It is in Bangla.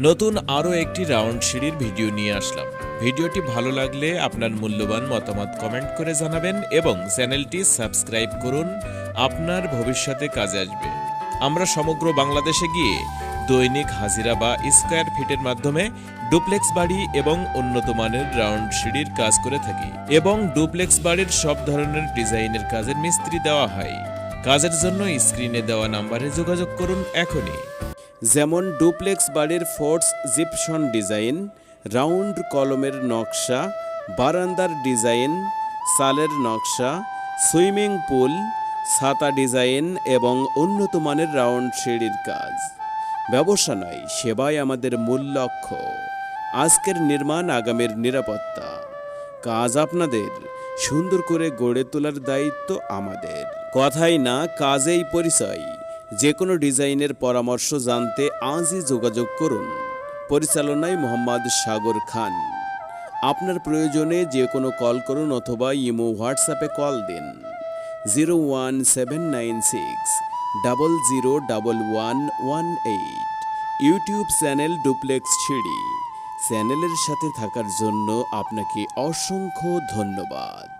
নতুন আরও একটি রাউন্ড সিঁড়ির ভিডিও নিয়ে আসলাম। ভিডিওটি ভালো লাগলে আপনার মূল্যবান মতামত কমেন্ট করে জানাবেন এবং চ্যানেলটি সাবস্ক্রাইব করুন। আপনার ভবিষ্যতে কাজে আসবে। আমরা সমগ্র বাংলাদেশে গিয়ে দৈনিক হাজিরা বা স্কোয়ার ফিটের মাধ্যমে ডুপ্লেক্স বাড়ি এবং উন্নত মানের রাউন্ড সিঁড়ির কাজ করে থাকি এবং ডুপ্লেক্স বাড়ির সব ধরনের ডিজাইনের কাজের মিস্ত্রি দেওয়া হয়। কাজের জন্য স্ক্রিনে দেওয়া নাম্বারে যোগাযোগ করুন এখনই। যেমন ডুপ্লেক্স বাড়ির ফোর্স জিপসন ডিজাইন, রাউন্ড কলমের নকশা, বারান্দার ডিজাইন, সালের নকশা, সুইমিং পুল, ছাতা ডিজাইন এবং উন্নত মানের রাউন্ড সিঁড়ির কাজ। ব্যবসা নয়, সেবাই আমাদের মূল লক্ষ্য। আজকের নির্মাণ আগামীর নিরাপত্তা। কাজ আপনাদের, সুন্দর করে গড়ে তোলার দায়িত্ব আমাদের। কথাই না, কাজেই পরিচয়। যে কোনো ডিজাইনের পরামর্শ জানতে আজই যোগাযোগ করুন। পরিচালনায় মোহাম্মদ সাগর খান। আপনার প্রয়োজনে যে কোনো কল করুন অথবা ইমো হোয়াটসঅ্যাপে কল দিন। Zero one seven nine six, double zero double one one eight. YouTube channel duplex সিঁড়ি। চ্যানেলের সাথে থাকার জন্য আপনাকে অসংখ্য ধন্যবাদ।